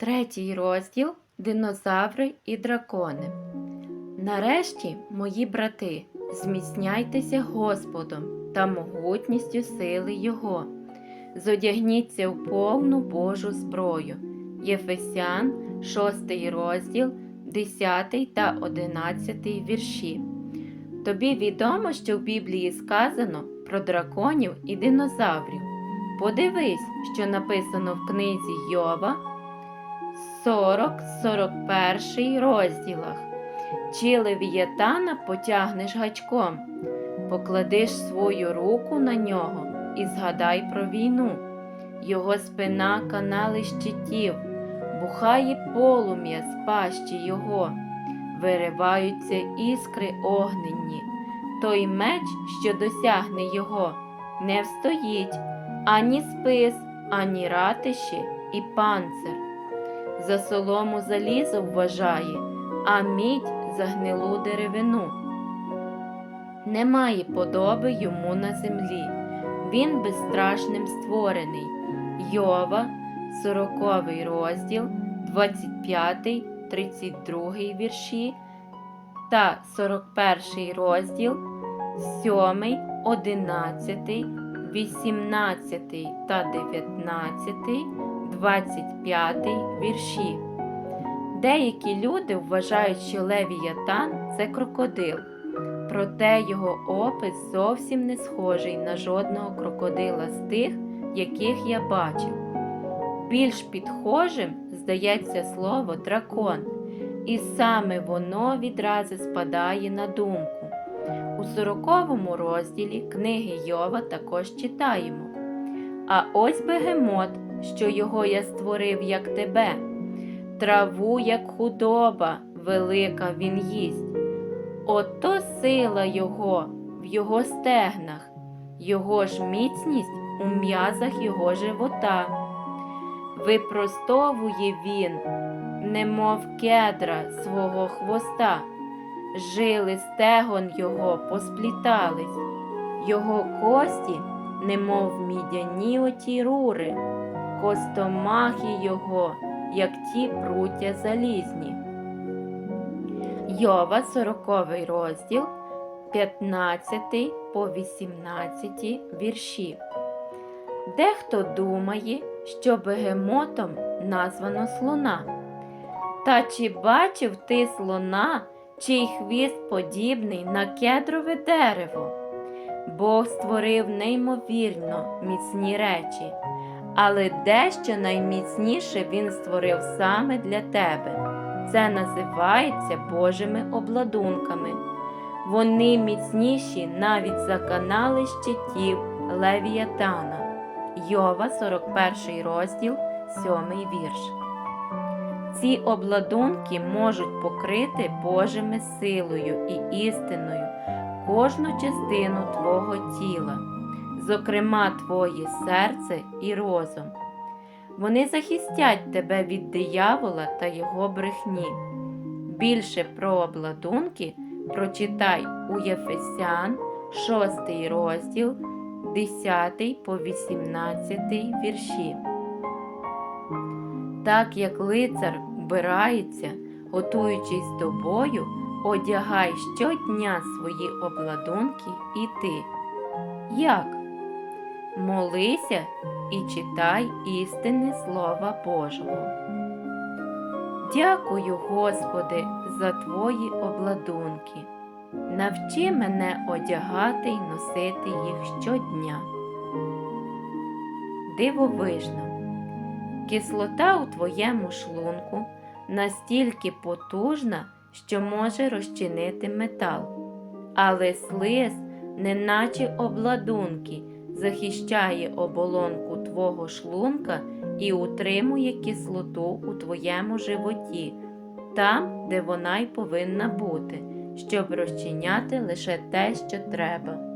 Третій розділ Динозаври і дракони. Нарешті, мої брати, зміцняйтеся Господом та могутністю сили Його. Зодягніться в повну Божу зброю. Єфесян, 6 розділ, 10 та 11 вірші. Тобі відомо, що в Біблії сказано про драконів і динозаврів. Подивись, що написано в книзі Йова, 40-41 розділах. Чи левіятана потягнеш гачком, покладиш свою руку на нього і згадай про війну. Його спина канали щитів, бухає полум'я з пащі його, вириваються іскри огненні. Той меч, що досягне його, не встоїть ані спис, ані ратище і панцир. За солому залізо вважає, а мідь за гнилу деревину. Немає подоби йому на землі, він безстрашним створений. Йова, 40 розділ, 25, 32 вірші та 41 розділ, 7, 11, 18 та 19, 25 вірші. Деякі люди вважають, що левіятан це крокодил, проте його опис зовсім не схожий на жодного крокодила з тих, яких я бачив. Більш підхожим здається слово дракон, і саме воно відразу спадає на думку. У сороковому розділі книги Йова також читаємо. А ось бегемот, що його я створив, як тебе, траву, як худоба, велика він їсть. Ото сила його в його стегнах, його ж міцність у м'язах його живота. Випростовує він, немов кедра свого хвоста, жили стегон його посплітались, його кості, немов мідяні оті рури, костомахи його, як ті пруття залізні. Йова, 40 розділ, 15 по 18 вірші. Дехто думає, що бегемотом названо слона. Та чи бачив ти слона, чий хвіст подібний на кедрове дерево? Бог створив неймовірно міцні речі, але дещо найміцніше він створив саме для тебе. Це називається Божими обладунками. Вони міцніші навіть за канали щитів Левіатана. Йова, 41 розділ, 7 вірш. Ці обладунки можуть покрити Божими силою і істиною кожну частину твого тіла, зокрема твоє серце і розум. Вони захистять тебе від диявола та його брехні. Більше про обладунки прочитай у Єфесян, 6 розділ, 10 по 18 вірші. Так як лицар вбирається, готуючись до бою, одягай щодня свої обладунки і ти. Як? Молися і читай істини Слова Божого. Дякую, Господи, за Твої обладунки. Навчи мене одягати й носити їх щодня. Дивовижно. Кислота у твоєму шлунку настільки потужна, що може розчинити метал, але слиз, неначе обладунки, захищає оболонку твого шлунка і утримує кислоту у твоєму животі, там, де вона й повинна бути, щоб розчиняти лише те, що треба.